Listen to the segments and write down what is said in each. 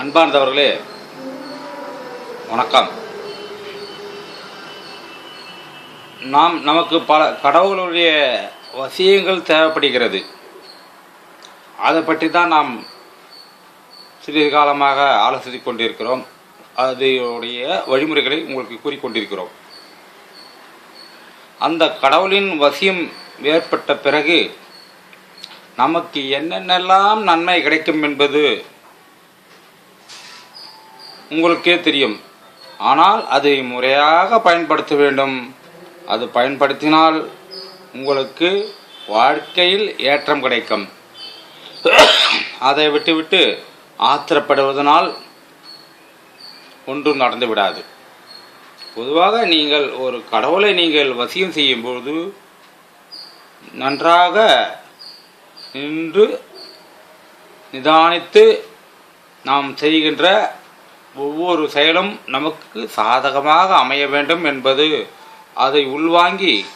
அன்பார்ந்தவர்களே வணக்கம். நாம் நமக்கு பல கடவுளுடைய வசியங்கள் தேவைப்படுகிறது. அதை பற்றி தான் நாம் சிறிது காலமாக ஆலோசித்துக் கொண்டிருக்கிறோம். அதனுடைய வழிமுறைகளை உங்களுக்கு கூறிக்கொண்டிருக்கிறோம் அந்த கடவுளின் வசியம் ஏற்பட்ட பிறகு நமக்கு என்னென்னலாம் நன்மை கிடைக்கும் என்பது உங்களுக்கே தெரியும். ஆனால் அதை முறையாக பயன்படுத்த வேண்டும். அது பயன்படுத்தினால் உங்களுக்கு வாழ்க்கையில் ஏற்றம் கிடைக்கும். அதை விட்டுவிட்டு ஆத்திரப்படுவதனால் ஒன்றும் நடந்து விடாது. பொதுவாக நீங்கள் ஒரு கடவுளை நீங்கள் வசியம் செய்யும்போது நன்றாக நின்று நிதானித்து நாம் செய்கின்ற ஒவ்வொரு செயலும் நமக்கு சாதகமாக அமைய வேண்டும் என்பது அதை உள்வாங்கி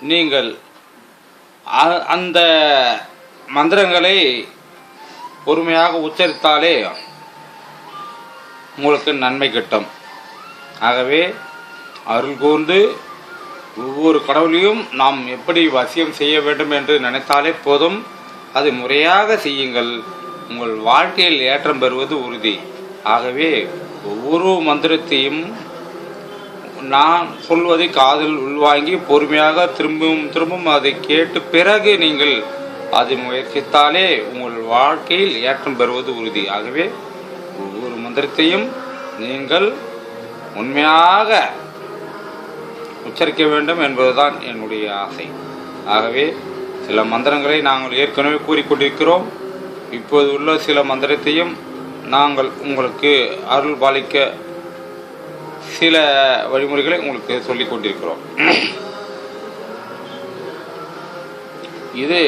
நீங்கள் அ- அந்த மந்திரங்களை பொறுமையாக உச்சரித்தாலே உங்களுக்கு நன்மை கிட்டும். ஆகவே அருள் கூர்ந்து ஒவ்வொரு கடவுளையும் நாம் எப்படி வசியம் செய்ய வேண்டும் என்று நினைத்தாலே போதும். அது முறையாக செய்யுங்கள். உங்கள் வாழ்க்கையில் ஏற்றம் பெறுவது உறுதி. ஆகவே ஒவ்வொரு மந்திரத்தையும் நான் சொல்வதை காதில் உள்வாங்கி பொறுமையாக திரும்பவும் திரும்பவும் அதை கேட்டு பிறகு நீங்கள் அதை முயற்சித்தாலே உங்கள் வாழ்க்கையில் ஏற்றம் பெறுவது உறுதி. ஆகவே ஒவ்வொரு மந்திரத்தையும் நீங்கள் உண்மையாக உச்சரிக்க வேண்டும் என்பதுதான் என்னுடைய ஆசை. ஆகவே சில மந்திரங்களை நாங்கள் ஏற்கனவே கூறிக்கொண்டிருக்கிறோம். இப்போது உள்ள சில மந்திரத்தையும் நாங்கள் உங்களுக்கு அருள் பாலிக்க சில வழிமுறைகளை உங்களுக்கு சொல்லிக் கொண்டிருக்கிறோம். இது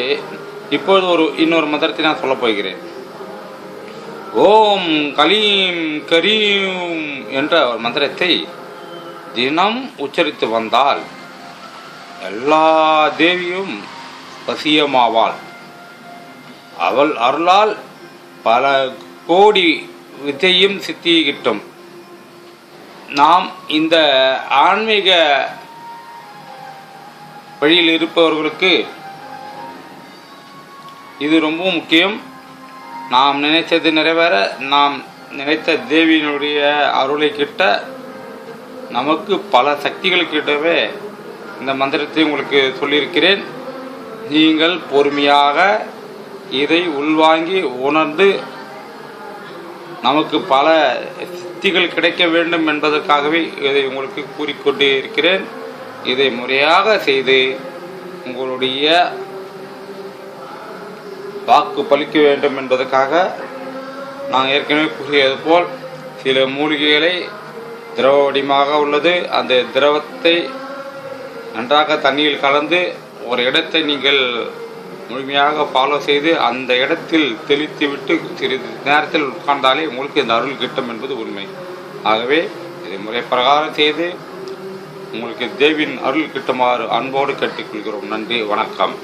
இப்போது ஒரு இன்னொரு மந்திரத்தை நான் சொல்லப் போகிறேன். ஓம் கலீம் கரீம் என்ற ஒரு மந்திரத்தை தினம் உச்சரித்து வந்தால் எல்லா தேவியும் வசியமாவாள். அவள் அருளால் பல கோடி வித்தையும் சித்தி கிட்டும் நாம் இந்த ஆன்மீக வழியில் இருப்பவர்களுக்கு இது ரொம்ப முக்கியம். நாம் நினைத்தது நிறைவேற நாம் நினைத்த தேவியினுடைய அருளை கிட்ட நமக்கு பல சக்திகள் கிட்டவே இந்த மந்திரத்தை உங்களுக்கு சொல்லியிருக்கிறேன். நீங்கள் பொறுமையாக இதை உள்வாங்கி உணர்ந்து நமக்கு பல சித்திகள் கிடைக்க வேண்டும் என்பதற்காகவே இதை உங்களுக்கு கூறிக்கொண்டே இருக்கிறேன். இதை முறையாக செய்து உங்களுடைய வாக்கு பலிக்க வேண்டும் என்பதற்காக நான் ஏற்கனவே கூறியது போல் சில மூலிகைகளை திரவ வடிவமாக உள்ளது. அந்த திரவத்தை நன்றாக தண்ணியில் கலந்து ஒரு இடத்தை நீங்கள் முழுமையாக ஃபாலோ செய்து அந்த இடத்தில் தெளித்துவிட்டு சிறிது நேரத்தில் உட்கார்ந்தாலே உங்களுக்கு இந்த அருள் கிட்டும் என்பது உண்மை. ஆகவே இதை முறை பிரகாரம் செய்து உங்களுக்கு தேவின் அருள் கிட்டுமாறு அன்போடு கேட்டுக்கொள்கிறோம். நன்றி வணக்கம்.